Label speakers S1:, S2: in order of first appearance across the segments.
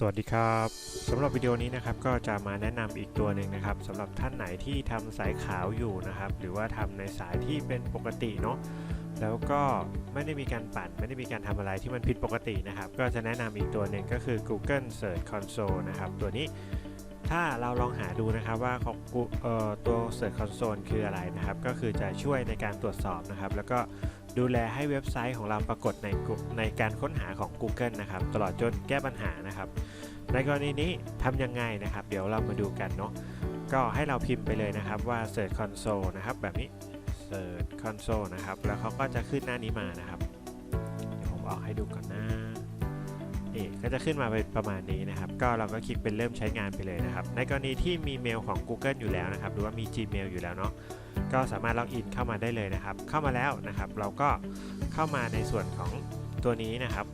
S1: สวัสดีครับสำหรับวิดีโอนี้นะครับก็จะมาแนะนำอีกตัวหนึ่งนะครับสำหรับท่านไหนที่ทำสายขาวอยู่นะครับ หรือว่าทำในสายที่เป็นปกติเนาะแล้วก็ไม่ได้มีการปั่นไม่ได้มีการทำอะไรที่มันผิดปกตินะครับ ก็จะแนะนำอีกตัวหนึ่งก็คือ Google Search Console นะครับ ตัวนี้ ถ้าเราลองหาดูนะครับว่าของออตัว Search Console คืออะไรนะครับ ก็คือจะช่วยในการตรวจสอบนะครับ แล้วก็ดูแลให้เว็บไซต์ของเราปรากฏในในการค้นหาของ Google นะครับ ตลอดจนแก้ปัญหานะครับ ในกรณีนี้ทำยังไงนะครับ เดี๋ยวเรามาดูกันเนาะก็ให้เราพิมพ์ไปเลยนะครับว่า Search Console นะครับ แบบนี้ Search Console นะครับ แล้วเขาก็จะขึ้นหน้านี้มานะครับ เดี๋ยวผมออกให้ดูก่อนนะ นี่ก็จะขึ้นมาเป็นประมาณนี้นะครับ ก็เราก็คลิกเป็นเริ่มใช้งานไปเลยนะครับ ในกรณีที่มีเมลของ Google อยู่แล้วนะครับ หรือว่ามี Gmail อยู่แล้วเนาะก็สามารถล็อกอินเข้ามาได้เลยนะครับ เข้ามาแล้วนะครับ เราก็เข้ามาในส่วนของตัวนี้นะครับ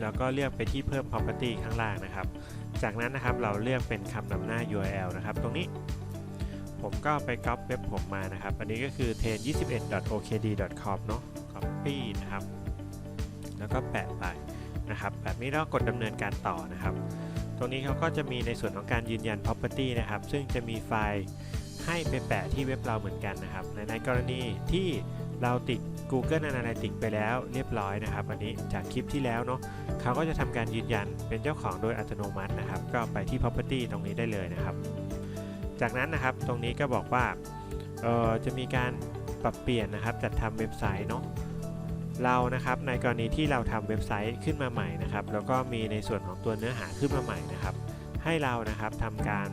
S1: แล้วก็เลือกไปที่เพิ่ม property ข้างล่างนะครับ จากนั้นนะครับเราเลือกเป็นคำนำหน้า URL นะครับ ตรงนี้ผมก็ไปก๊อปเว็บผมมานะครับ อันนี้ก็คือ ten21.okd.com เนาะ copy นะครับ แล้วก็แปะไป นะครับ แบบนี้เรากดดำเนินการต่อนะครับ ตรงนี้เขาก็จะมีในส่วนของการยืนยัน property นะครับ ซึ่งจะมีไฟล์ให้ไปแปะที่เว็บเราเหมือนกันนะครับ ในในกรณีที่เราติด Google Analytics ไปแล้วเรียบร้อยนะครับ อันนี้จากคลิปที่แล้วเนาะเขาก็จะทำการยืนยันเป็นเจ้าของโดยอัตโนมัตินะครับ ก็ไปที่ property ตรงนี้ได้เลยนะครับ จากนั้นนะครับตรงนี้ก็บอกว่าจะมีการปรับเปลี่ยนนะครับจัดทำเว็บไซต์เนาะ เรานะครับในกรณีที่เราทำเว็บไซต์ขึ้นมาใหม่นะครับ แล้วก็มีในส่วนของตัวเนื้อหาขึ้นมาใหม่นะครับ ให้เรานะครับทำการ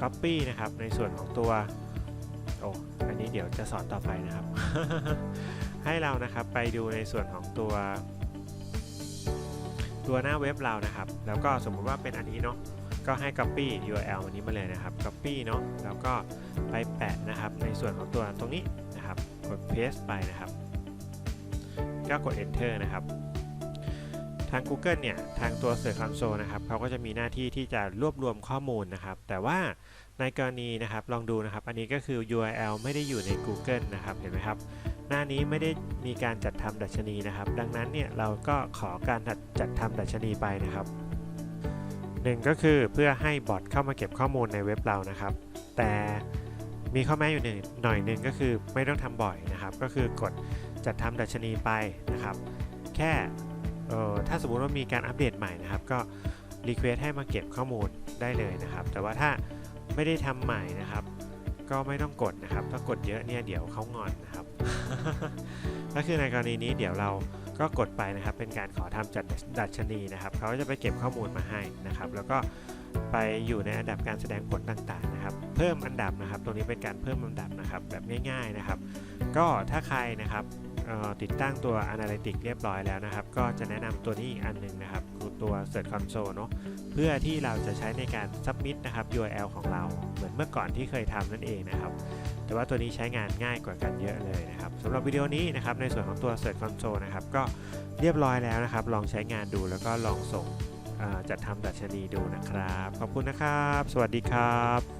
S1: Copy นะครับในส่วนของตัวโอ้อันนี้เดี๋ยวจะสอนต่อไปนะครับ ให้เรานะครับไปดูในส่วนของตัว ตัวหน้าเว็บเรานะครับ แล้วก็สมมุติว่าเป็นอันนี้เนาะก็ให้ copy URL อันนี้มาเลยนะครับ copy เนาะแล้วก็ไปแปะนะครับในส่วนของตัวตรงนี้นะครับกด paste ไปนะครับ ก็กด enter นะครับ ทาง Google เนี่ย ทางตัว Search Console นะครับเขาก็จะมีหน้าที่ที่จะรวบรวมข้อมูลนะครับ แต่ว่าในกรณีนะครับ ลองดูนะครับ อันนี้ก็คือ URL ไม่ได้อยู่ใน Google นะครับ เห็นไหมครับ หน้านี้ไม่ได้มีการจัดทำดัชนีนะครับ ดังนั้นเนี่ย เราก็ขอการจัดจัดทำดัชนีไปนะครับหนึ่งก็คือเพื่อให้บอทเข้ามาเก็บข้อมูลในเว็บเรานะครับ แต่มีข้อแม้อยู่หนึ่งหน่อยหนึ่งก็คือไม่ต้องทำบ่อยนะครับ ก็คือกด จัดทำดัชนีไปนะครับ แค่ถ้าสมมติว่ามีการอัปเดตใหม่นะครับ ก็รีเควสให้มาเก็บข้อมูลได้เลยนะครับ แต่ว่าถ้าไม่ได้ทำใหม่นะครับ ก็ไม่ต้องกดนะครับ ถ้ากดเยอะเนี่ยเดี๋ยวเขางอนนะครับ ก็คือในกรณีนี้เดี๋ยวเราก็กดไปนะครับ เป็นการขอทำจัดดัชนีนะครับเขาก็จะไปเก็บข้อมูลมาให้นะครับ แล้วก็ไปอยู่ในอันดับการแสดงผลต่างๆนะครับ เพิ่มอันดับนะครับ ตรงนี้เป็นการเพิ่มอันดับนะครับ แบบง่าย ๆนะครับ ก็ถ้าใครนะครับ ติดตั้งตัว Analytics เรียบร้อยแล้วนะครับ ก็จะแนะนำตัวนี้อีกอันหนึ่งนะครับคือตัว Search Console เนาะเพื่อที่เราจะใช้ในการ submit นะครับ URL ของเราเหมือนเมื่อก่อนที่เคยทำนั่นเองนะครับแต่ว่าตัวนี้ใช้งานง่ายกว่ากันเยอะเลยนะครับสำหรับวิดีโอนี้นะครับในส่วนของตัว Search Console นะครับก็เรียบร้อยแล้วนะครับ ลองใช้งานดูแล้วก็ลองส่งจัดทำดัชนีดูนะครับ ขอบคุณนะครับ สวัสดีครับ